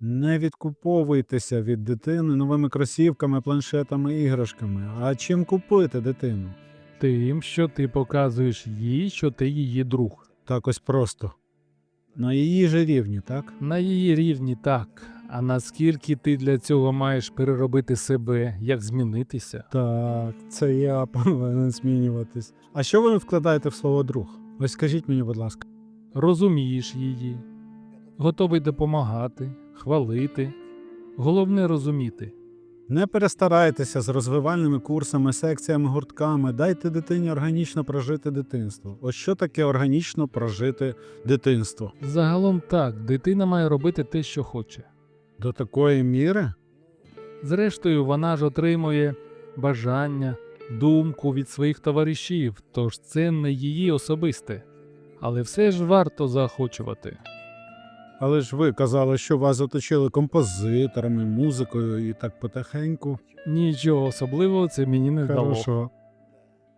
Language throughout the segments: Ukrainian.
Не відкуповуйтеся від дитини новими кросівками, планшетами, іграшками. А чим купити дитину? Тим, що ти показуєш їй, що ти її друг. Так ось просто. На її же рівні, так? На її рівні так. А наскільки ти для цього маєш переробити себе, як змінитися? Так, це я повинен змінюватись. А що ви вкладаєте в слово друг? Ось скажіть мені, будь ласка. Розумієш її, готовий допомагати, хвалити. Головне розуміти. Не перестарайтеся з розвивальними курсами, секціями, гуртками. Дайте дитині органічно прожити дитинство. Ось що таке органічно прожити дитинство? Загалом так, дитина має робити те, що хоче. До такої міри? Зрештою, вона ж отримує бажання, думку від своїх товаришів, тож це не її особисте. Але все ж варто заохочувати. Але ж ви казали, що вас оточили композиторами, музикою і так потихеньку. Нічого особливого це мені не дало. Хорошо.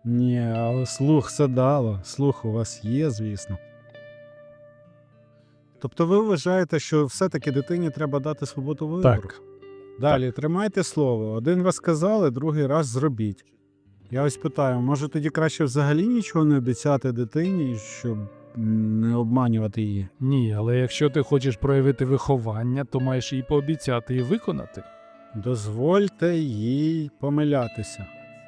Ні, але слух все дало. Слух у вас є, звісно. Тобто ви вважаєте, що все-таки дитині треба дати свободу вибору? Так. Далі, тримайте слово. Один раз сказали, другий раз зробіть. Я ось питаю, може тоді краще взагалі нічого не обіцяти дитині, щоб не обманювати її? Ні, але якщо ти хочеш проявити виховання, то маєш їй пообіцяти і виконати. Дозвольте їй помилятися.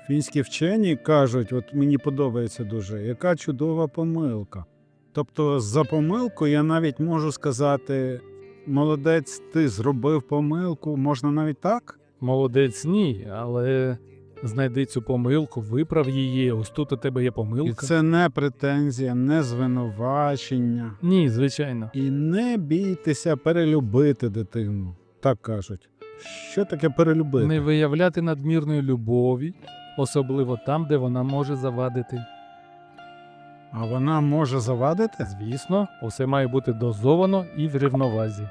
Фінські вчені кажуть, от мені подобається дуже, яка чудова помилка. Тобто, за помилку я навіть можу сказати: молодець, ти зробив помилку, можна навіть так? Молодець ні, але знайди цю помилку, виправ її. Ось тут у тебе є І помилка. це не претензія, не звинувачення. Ні, звичайно. І не бійтеся перелюбити дитину. Так кажуть. Що таке перелюбити? Не виявляти надмірної любові, особливо там, де вона може завадити. А вона може завадити? Звісно, усе має бути дозовано і в рівновазі.